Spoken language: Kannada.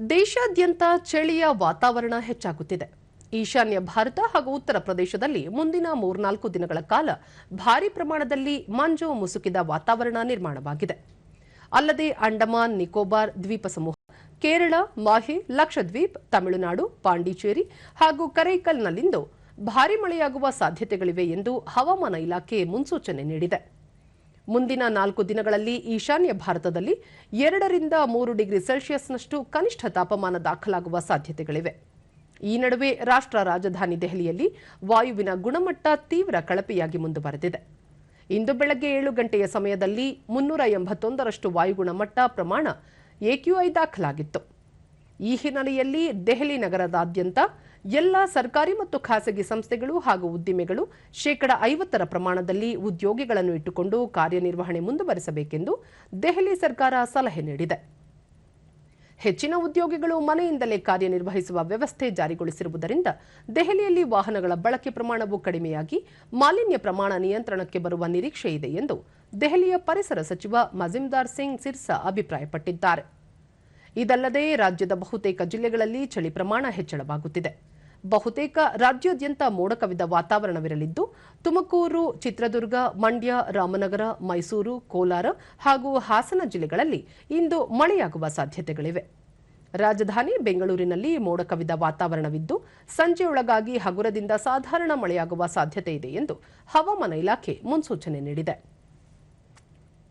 ದೇಶಾದ್ಯಂತ ಚಳಿಯ ವಾತಾವರಣ ಹೆಚ್ಚಾಗುತ್ತಿದೆ. ಈಶಾನ್ಯ ಭಾರತ ಹಾಗೂ ಉತ್ತರ ಪ್ರದೇಶದಲ್ಲಿ ಮುಂದಿನ ಮೂರ್ನಾಲ್ಕು ದಿನಗಳ ಕಾಲ ಭಾರಿ ಪ್ರಮಾಣದಲ್ಲಿ ಮಂಜು ಮುಸುಕಿದ ವಾತಾವರಣ ನಿರ್ಮಾಣವಾಗಿದೆ. ಅಲ್ಲದೆ ಅಂಡಮಾನ್, ನಿಕೋಬಾರ್, ದ್ವೀಪ ಸಮೂಹ, ಕೇರಳ, ಮಾಹೆ, ಲಕ್ಷದ್ವೀಪ್, ತಮಿಳುನಾಡು, ಪಾಂಡಿಚೇರಿ ಹಾಗೂ ಕರೈಕಲ್ನಲ್ಲಿಂದು ಭಾರಿ ಮಳೆಯಾಗುವ ಸಾಧ್ಯತೆಗಳಿವೆ ಎಂದು ಹವಾಮಾನ ಇಲಾಖೆ ಮುನ್ಸೂಚನೆ ನೀಡಿದೆ. ಮುಂದಿನ ನಾಲ್ಕು ದಿನಗಳಲ್ಲಿ ಈಶಾನ್ಯ ಭಾರತದಲ್ಲಿ ಎರಡರಿಂದ ಮೂರು ಡಿಗ್ರಿ ಸೆಲ್ಸಿಯಸ್ನಷ್ಟು ಕನಿಷ್ಠ ತಾಪಮಾನ ದಾಖಲಾಗುವ ಸಾಧ್ಯತೆಗಳಿವೆ. ಈ ನಡುವೆ ರಾಷ್ಟ್ರ ರಾಜಧಾನಿ ದೆಹಲಿಯಲ್ಲಿ ವಾಯುವಿನ ಗುಣಮಟ್ಟ ತೀವ್ರ ಕಳಪೆಯಾಗಿ ಮುಂದುವರೆದಿದೆ. ಇಂದು ಬೆಳಗ್ಗೆ ಏಳು ಗಂಟೆಯ ಸಮಯದಲ್ಲಿ ಮುನ್ನೂರ ಎಂಬತ್ತೊಂದರಷ್ಟು ವಾಯುಗುಣಮಟ್ಟ ಪ್ರಮಾಣ ಎಕ್ಯೂಐ ದಾಖಲಾಗಿತ್ತು. ಈ ಹಿನ್ನೆಲೆಯಲ್ಲಿ ದೆಹಲಿ ನಗರದಾದ್ಯಂತ ಎಲ್ಲ ಸರ್ಕಾರಿ ಮತ್ತು ಖಾಸಗಿ ಸಂಸ್ಥೆಗಳು ಹಾಗೂ ಉದ್ದಿಮೆಗಳು ಶೇಕಡ ಐವತ್ತರ ಪ್ರಮಾಣದಲ್ಲಿ ಉದ್ಯೋಗಿಗಳನ್ನು ಇಟ್ಟುಕೊಂಡು ಕಾರ್ಯನಿರ್ವಹಣೆ ಮುಂದುವರೆಸಬೇಕೆಂದು ದೆಹಲಿ ಸರ್ಕಾರ ಸಲಹೆ ನೀಡಿದೆ. ಹೆಚ್ಚಿನ ಉದ್ಯೋಗಿಗಳು ಮನೆಯಿಂದಲೇ ಕಾರ್ಯನಿರ್ವಹಿಸುವ ವ್ಯವಸ್ಥೆ ಜಾರಿಗೊಳಿಸಿರುವುದರಿಂದ ದೆಹಲಿಯಲ್ಲಿ ವಾಹನಗಳ ಬಳಕೆ ಪ್ರಮಾಣವು ಕಡಿಮೆಯಾಗಿ ಮಾಲಿನ್ಯ ಪ್ರಮಾಣ ನಿಯಂತ್ರಣಕ್ಕೆ ಬರುವ ನಿರೀಕ್ಷೆ ಇದೆ ಎಂದು ದೆಹಲಿಯ ಪರಿಸರ ಸಚಿವ ಮಜಿಮ್ದಾರ್ ಸಿಂಗ್ ಸಿರ್ಸಾ ಅಭಿಪ್ರಾಯಪಟ್ಟಿದ್ದಾರೆ. ಇದಲ್ಲದೆ ರಾಜ್ಯದ ಬಹುತೇಕ ಜಿಲ್ಲೆಗಳಲ್ಲಿ ಚಳಿ ಪ್ರಮಾಣ ಹೆಚ್ಚಳವಾಗುತ್ತಿದೆ. ಬಹುತೇಕ ರಾಜ್ಯಾದ್ಯಂತ ಮೋಡ ಕವಿದ ವಾತಾವರಣವಿರಲಿದ್ದು, ತುಮಕೂರು, ಚಿತ್ರದುರ್ಗ, ಮಂಡ್ಯ, ರಾಮನಗರ, ಮೈಸೂರು, ಕೋಲಾರ ಹಾಗೂ ಹಾಸನ ಜಿಲ್ಲೆಗಳಲ್ಲಿ ಇಂದು ಮಳೆಯಾಗುವ ಸಾಧ್ಯತೆಗಳಿವೆ. ರಾಜಧಾನಿ ಬೆಂಗಳೂರಿನಲ್ಲಿ ಮೋಡ ಕವಿದ ವಾತಾವರಣವಿದ್ದು, ಸಂಜೆಯೊಳಗಾಗಿ ಹಗುರದಿಂದ ಸಾಧಾರಣ ಮಳೆಯಾಗುವ ಸಾಧ್ಯತೆ ಇದೆ ಎಂದು ಹವಾಮಾನ ಇಲಾಖೆ ಮುನ್ಸೂಚನೆ ನೀಡಿದೆ.